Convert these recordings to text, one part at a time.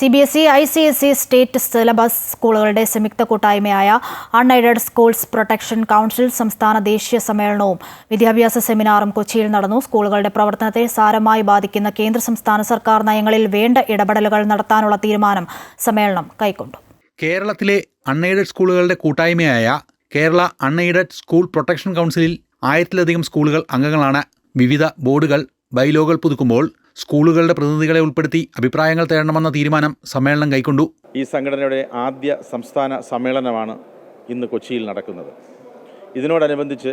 C B S E I C S E state syllabus സ്കൂളുകളുടെ സംയുക്ത കൂട്ടായ്മയായ unaided schools protection council സംസ്ഥാന ദേശീയ സമ്മേളനവും വിദ്യാഭ്യാസ സെമിനാറും കൊച്ചിയിൽ നടന്നു. സ്കൂളുകളുടെ പ്രവർത്തനത്തെ സാരമായി ബാധിക്കുന്ന കേന്ദ്ര സംസ്ഥാന സർക്കാർ നയങ്ങളിൽ വേണ്ട ഇടപെടലുകൾ നടത്താനുള്ള തീരുമാനം സമ്മേളനം കൈക്കൊണ്ടു. കേരളത്തിലെ അൺഎയ്ഡഡ് സ്കൂളുകളുടെ കൂട്ടായ്മയായ കേരള അൺഎയ്ഡഡ് സ്കൂൾ പ്രൊട്ടക്ഷൻ കൗൺസിലിൽ ആയിരത്തിലധികം സ്കൂളുകൾ അംഗങ്ങളാണ്. വിവിധ ബോർഡുകൾ ബൈലോകൾ പുതുക്കുമ്പോൾ സ്കൂളുകളുടെ പ്രതിനിധികളെ ഉൾപ്പെടുത്തി അഭിപ്രായങ്ങൾ തേടണമെന്ന തീരുമാനം സമ്മേളനം കൈക്കൊണ്ടു. ഈ സംഘടനയുടെ ആദ്യ സംസ്ഥാന സമ്മേളനമാണ് ഇന്ന് കൊച്ചിയിൽ നടക്കുന്നത്. ഇതിനോടനുബന്ധിച്ച്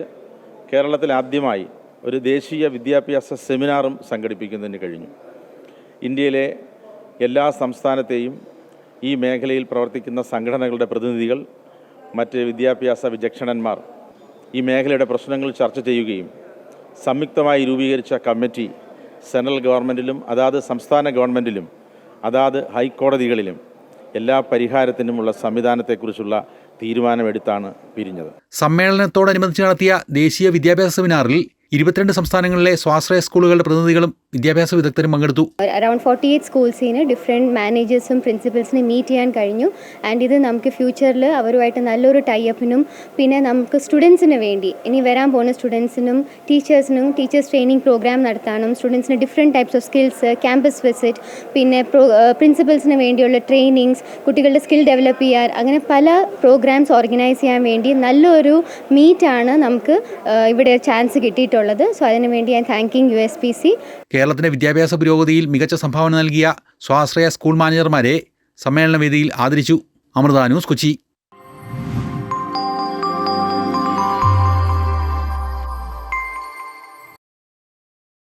കേരളത്തിൽ ആദ്യമായി ഒരു ദേശീയ വിദ്യാഭ്യാസ സെമിനാറും സംഘടിപ്പിക്കുന്നതിന് കഴിഞ്ഞു. ഇന്ത്യയിലെ എല്ലാ സംസ്ഥാനത്തെയും ഈ മേഖലയിൽ പ്രവർത്തിക്കുന്ന സംഘടനകളുടെ പ്രതിനിധികൾ മറ്റ് വിദ്യാഭ്യാസ വിചക്ഷണന്മാർ ഈ മേഖലയുടെ പ്രശ്നങ്ങൾ ചർച്ച ചെയ്യുകയും സംയുക്തമായി രൂപീകരിച്ച കമ്മിറ്റി സെൻട്രൽ ഗവൺമെന്റിലും അതാത് സംസ്ഥാന ഗവൺമെന്റിലും അതാത് ഹൈക്കോടതികളിലും എല്ലാ പരിഹാരത്തിനുമുള്ള സംവിധാനത്തെക്കുറിച്ചുള്ള തീരുമാനമെടുത്താണ് പിരിഞ്ഞത്. സമ്മേളനത്തോടനുബന്ധിച്ച് നടത്തിയ ദേശീയ വിദ്യാഭ്യാസ സെമിനാറിൽ ഇരുപത്തിരണ്ട് സംസ്ഥാനങ്ങളിലെ സ്വാശ്രയ സ്കൂളുകളുടെ പ്രതിനിധികളും വിദ്യാഭ്യാസ വിദഗ്ധരും പങ്കെടുത്തു. അറൌണ്ട് ഫോർട്ടി എയ്റ്റ് സ്കൂൾസിന് ഡിഫറെന്റ് മാനേജേഴ്സും പ്രിൻസിപ്പൽസിനെ മീറ്റ് ചെയ്യാൻ കഴിഞ്ഞു. ആൻഡ് ഇത് നമുക്ക് ഫ്യൂച്ചറിൽ അവരുമായിട്ട് നല്ലൊരു ടൈപ്പിനും പിന്നെ നമുക്ക് സ്റ്റുഡൻസിന് വേണ്ടി ഇനി വരാൻ പോകുന്ന സ്റ്റുഡൻസിനും ടീച്ചേഴ്സിനും ടീച്ചേഴ്സ് ട്രെയിനിങ് പ്രോഗ്രാം നടത്താനും സ്റ്റുഡൻസിന് different types of skills campus visit പിന്നെ പ്രിൻസിപ്പൽസിന് വേണ്ടിയുള്ള ട്രെയിനിങ്സ് കുട്ടികളുടെ സ്കിൽ ഡെവലപ്പ് ചെയ്യാൻ അങ്ങനെ പല പ്രോഗ്രാംസ് ഓർഗനൈസ് ചെയ്യാൻ വേണ്ടി നല്ലൊരു മീറ്റാണ് നമുക്ക് ഇവിടെ ചാൻസ് കിട്ടിയിട്ടുള്ളത്. സോ അതിനുവേണ്ടി ഞാൻ thanking you S P C കേരളത്തിന്റെ വിദ്യാഭ്യാസ പുരോഗതിയിൽ മികച്ച സംഭാവന നൽകിയ സ്വാശ്രയ സ്കൂൾ മാനേജർമാരെ സമ്മേളനവേദിയിൽ ആദരിച്ചു. അമൃത ന്യൂസ് കൊച്ചി.